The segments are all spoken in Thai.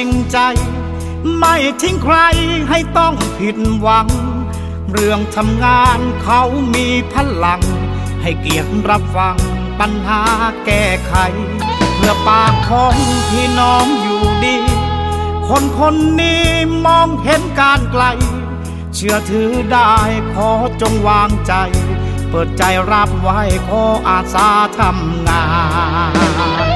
ริงใจ ไม่ทิ้งใครให้ต้องผิดหวัง เรื่องทำงานเขามีพลัง ให้เกียรติรับฟังปัญหาแก้ไข เพื่อปากของพี่น้องอยู่ดี คนคนนี้มองเห็นการไกล เชื่อถือได้ขอจงวางใจ เปิดใจรับไว้ขออาสาทำงาน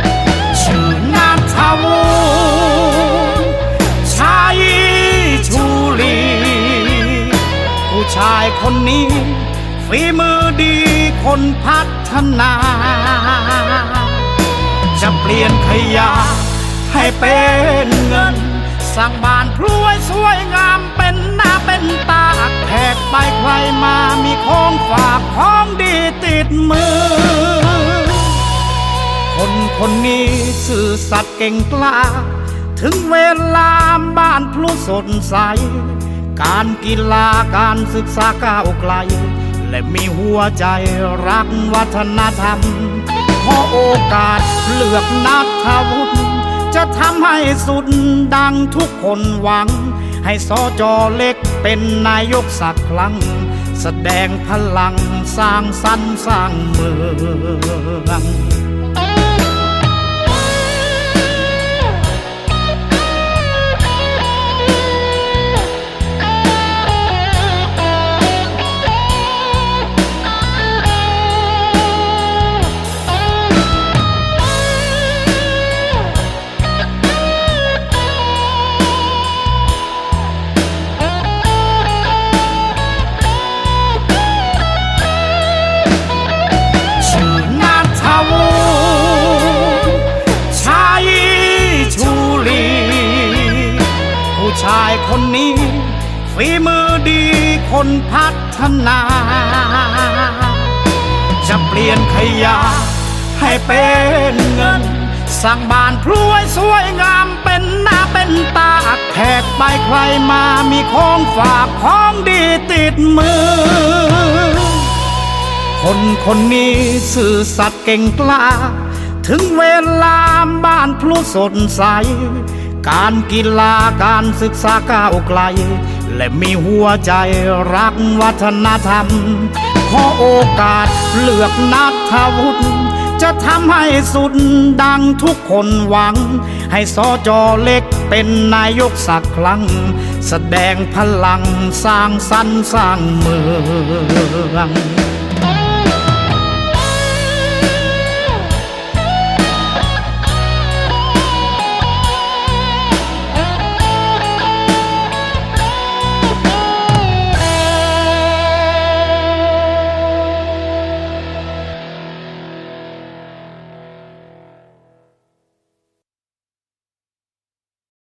ชายคนนี้ ฝีมือดีคนพัฒนา จะเปลี่ยนขยะให้เป็นเงินสร้างบ้านพรวยสวยงามเป็นหน้าเป็นตาแขกไปใครมามีของฝากของดีติดมือ คนคนนี้สื่อสัตย์เก่งกล้า ถึงเวลาบ้านพลุสดใส การกีฬาการศึกษาก้าวไกล และมีหัวใจรักวัฒนธรรมขอโอกาสเลือกนักทวุฒิจะทำให้สุดดังทุกคนหวัง ให้สอจอเล็กเป็นนายกสักครั้ง แสดงพลังสร้างสรรค์สร้างเมือง ชายคนนี้ ฝีมือดีคนพัฒนา จะเปลี่ยนขยะให้เป็นเงิน สร้างบ้านพรวยสวยงามเป็นหน้าเป็นตาแขกไปใครมามีของฝากของดีติดมือ คนคนนี้สื่อสัตย์เก่งกล้า ถึงเวลาบ้านพลุสดใส การกีฬาการศึกษาก้าวไกล และมีหัวใจรักวัฒนธรรม ขอโอกาสเลือกนักทวุฒิจะทำให้สุดดังทุกคนหวัง ให้สอจอเล็กเป็นนายกสักครั้ง แสดงพลังสร้างสรรค์สร้างเมือง